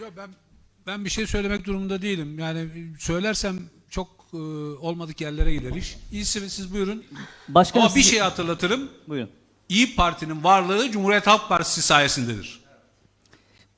Yo, ben ben bir şey söylemek durumunda değilim. Yani söylersem çok e, olmadık yerlere gider iş. İyisi siz buyurun. Başkanım Ama bir şey hatırlatırım. Buyurun. İyi Parti'nin varlığı Cumhuriyet Halk Partisi sayesindedir.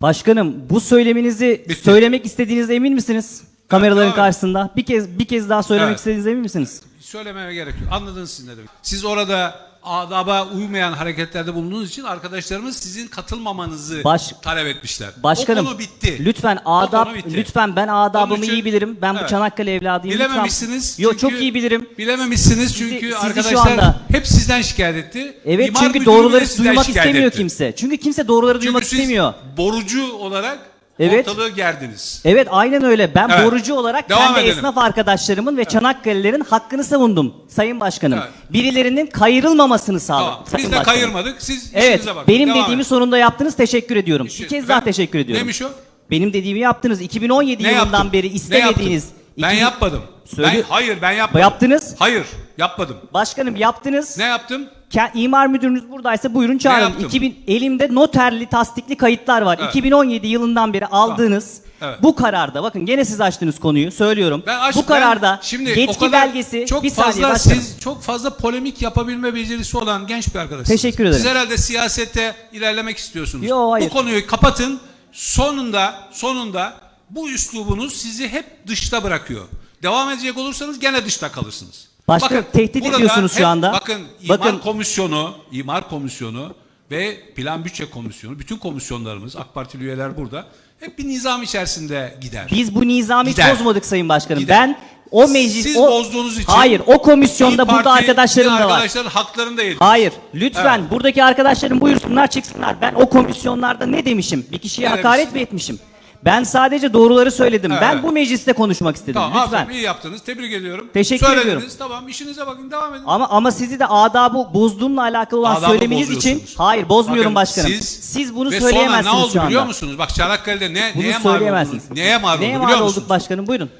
Başkanım bu söyleminizi Bitti. söylemek istediğinize emin misiniz? Kameraların edin. karşısında. Bir kez bir kez daha söylemek Evet. istediğinize emin misiniz? Söylememe gerek yok. Anladınız siz ne demek. Siz orada adaba uymayan hareketlerde bulunduğunuz için arkadaşlarımız sizin katılmamanızı Baş- talep etmişler. Başkanım o konu bitti. lütfen adab konu bitti. lütfen ben adabımı Onun için- iyi bilirim. Ben bu Evet. Çanakkale evladıyım. Lütfen- Bilememişsiniz. Yo çünkü- çok iyi bilirim. Bilememişsiniz çünkü sizi şu arkadaşlar anda- hep sizden şikayet etti. Evet İmar çünkü müdürü doğruları sizden duymak şikayet istemiyor etti. kimse. Çünkü kimse doğruları Çünkü duymak siz istemiyor. borucu olarak Evet. ortalığı gerdiniz. Evet aynen öyle. Ben Evet. borucu olarak Devam kendi edelim. esnaf arkadaşlarımın ve Çanakkale'lerin hakkını savundum Sayın Başkanım. Evet. Birilerinin kayırılmamasını sağladım. Tamam. Sayın Biz de Başkanım. kayırmadık. Siz Evet işinize bakın. benim Devam dediğimi edin. sonunda yaptınız teşekkür ediyorum. Bir kez ben- daha teşekkür ediyorum. Neymiş o? Benim dediğimi yaptınız. 2017 Ne yılından yaptım? beri Ne istemediğiniz. yaptım? Ben 2000 yapmadım. Söyle- Ben, hayır ben yapmadım. Yaptınız. Hayır yapmadım. Başkanım yaptınız. Ne yaptım? Ke- İmar müdürünüz buradaysa buyurun çağırın. yaptım? 2000 elimde noterli tasdikli kayıtlar var. Evet. 2017 yılından beri aldığınız Evet. bu kararda bakın gene siz açtınız konuyu söylüyorum. Ben aç- bu kararda ben şimdi yetki o kadar belgesi çok bir fazla başkanım. siz çok fazla polemik yapabilme becerisi olan genç bir arkadaşsınız. Teşekkür ederim. Siz herhalde siyasette ilerlemek istiyorsunuz. Yo, hayır. Bu konuyu kapatın. Sonunda sonunda bu üslubunuz sizi hep dışta bırakıyor. Devam edecek olursanız gene dışta kalırsınız. Başkanım, tehdit burada ediyorsunuz şu anda. Bakın imar Bakın- komisyonu, imar komisyonu ve plan bütçe komisyonu, bütün komisyonlarımız, AK Partili üyeler burada. Hep bir nizam içerisinde gider. Biz bu nizamı Gider. bozmadık Sayın Başkanım. Gider. Ben o meclis Siz o bozduğunuz için Hayır, o komisyonda burada arkadaşlarım da var. Arkadaşların haklarını da yediniz. Hayır, lütfen Evet. buradaki arkadaşlarım buyursunlar çıksınlar. Ben o komisyonlarda ne demişim? Bir kişiye Ne hakaret mi etmişim? Ben sadece doğruları söyledim. Evet, ben bu mecliste konuşmak istedim. Tamam, lütfen. aferin, iyi yaptınız. Tebrik ediyorum. Teşekkür Söylediniz, ediyorum. Tamam, işinize bakın, devam edin. Ama ama sizi de adabı bozduğumla alakalı olan Adabı söylemeniz için bozuyorsunuz. hayır bozmuyorum Bakın, başkanım. Siz, bunu ve söyleyemezsiniz sonra ne oldu şu anda. biliyor musunuz? Bak Çanakkale'de ne, Bunu neye söyleyemezsiniz. oldunuz? Neye oldu Neye biliyor mal musunuz? olduk başkanım? Buyurun.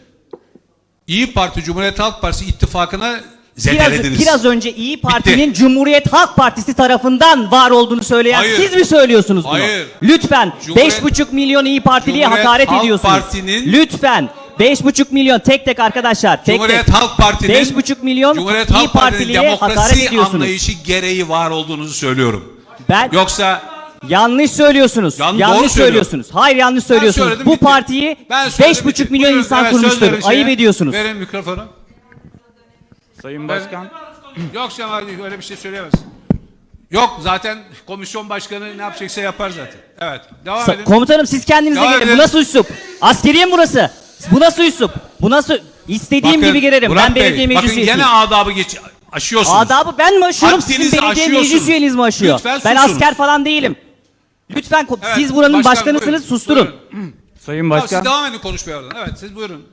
İyi Parti, Cumhuriyet Halk Partisi ittifakına zedelediniz. biraz önce İyi Parti'nin Cumhuriyet Halk Partisi tarafından var olduğunu söyleyen Hayır. siz mi söylüyorsunuz bunu? Hayır. Lütfen Cumhuriyet- 5,5 milyon İyi Partiliye Cumhuriyet hakaret Halk ediyorsunuz. Parti'nin- Lütfen 5,5 milyon tek tek arkadaşlar tek Cumhuriyet tek. Halk Parti'nin 5,5 milyon Cumhuriyet İyi Halk Partiliye hakaret demokrasi ediyorsunuz. anlayışı gereği var olduğunuzu söylüyorum. Ben Yoksa yanlış söylüyorsunuz. Yan- yanlış söylüyorsunuz. Hayır yanlış söylüyorsunuz. Bu bitti. partiyi Ben söyledim, 5,5 bitti. milyon Buyurun, insan kurmuştur. Ayıp ediyorsunuz. Verin mikrofonu. Sayın Başkan, Yok Bey, öyle bir şey söyleyemezsin. Yok zaten komisyon başkanı ne yapacaksa yapar zaten. Evet devam Sa- edin. Komutanım siz kendinize Devam gelin. edin. Bu nasıl üslup? Askeriye mi burası? Bu nasıl üslup? Bu nasıl? İstediğim Bakın, gibi girerim. Murat ben Bey, belediye meclis Bakın üyesiyim. gene adabı geç aşıyorsunuz. Adabı ben mi aşıyorum sizin Haddinizi belediye aşıyorsunuz. meclis üyeniz mi aşıyor? Lütfen ben susun. asker falan değilim. Lütfen ko- Evet, siz buranın başkan, başkanısınız buyurun, susturun. buyurun. Sayın Tamam, siz Başkan, devam edin konuşmaya oradan. Evet siz buyurun.